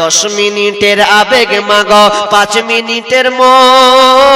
দশ মিনিটের আবেগ মাগ পাঁচ মিনিটের মন।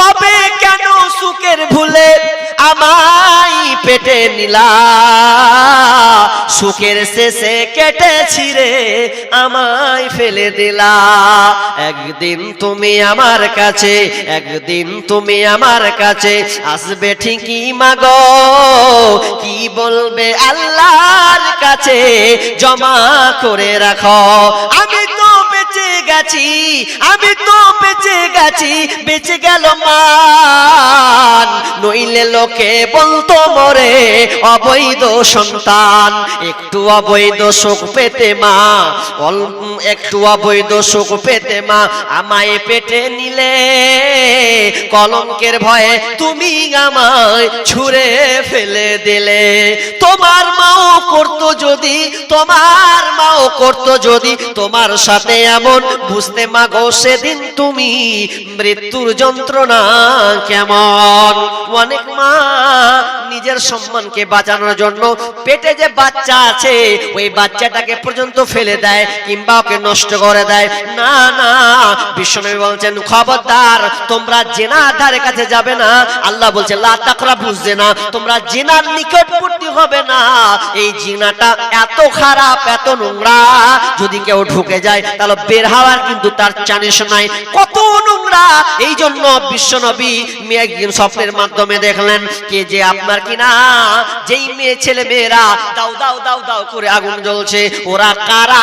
তবে কেন সুখের ভুলে আমাই পেটে নিলা? সুখের শেষে কেটে ছিঁড়ে আমায় ফেলে দিলা। একদিন তুমি আমার কাছে, একদিন তুমি আমার কাছে আসবে ঠিকই মাগো। কি বলবে আল্লাহর কাছে জমা করে রাখো। আমি তো বেঁচে গেছি, আমি তো গেছি বেঁচে গেল মান। নইলে লোকে বলতো, মরে অবৈধ সন্তান, একটু অবৈধ সুখ পেতে মা একটু অবৈধ সুখ পেতে মা, আমায় পেটে নিলে কলঙ্কের ভয়ে তুমি আমায় ছুঁড়ে ফেলে দিলে। তোমার মাও করতো যদি, তোমার মাও করতো যদি, তোমার সাথে এমন বুঝতে মাগো সেদিন তুমি মৃত্যুর যন্ত্রণা কেমন? অনেক মা নিজের সম্মানকে বাঁচানোর জন্য পেটে যে বাচ্চা আছে, ওই বাচ্চাটাকে পর্যন্ত ফেলে দেয় কিংবা ওকে নষ্ট করে দেয়। না না, বিশ্বনবী বলছেন, খবরদার, তোমরা ধারে কাছে যাবে না। আল্লাহ বলছে, লা তাকরা বুঝছে না তোমরা জেনার নিকটবর্তী হবে না। এই জিনাটা এত খারাপ, এত নোংরা, যদি কেউ ঢুকে যায়, তাহলে বের হওয়ার কিন্তু তার চানিস নাই। কত নোংরা! এই জন্য বিশ্বনবী স্বপ্নের মাধ্যমে দেখলেন, কে যে আপনার কিনা? যেই মেয়ে, ছেলে মেয়েরা দাও দাও দাও দাও করে আগুন জ্বলছে, ওরা কারা?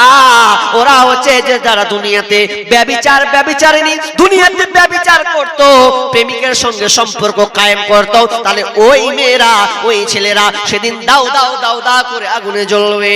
ওরা হচ্ছে যে যারা দুনিয়াতে ব্যবিচার ব্যবিচারিনী দুনিয়াতে ব্যবিচার করত, প্রেমিকের সঙ্গে সম্পর্ক কায়েম করত, তাহলে ওই মেয়েরা, ওই ছেলেরা সেদিন দাও দাও দাও দাও করে আগুনে জ্বলবে।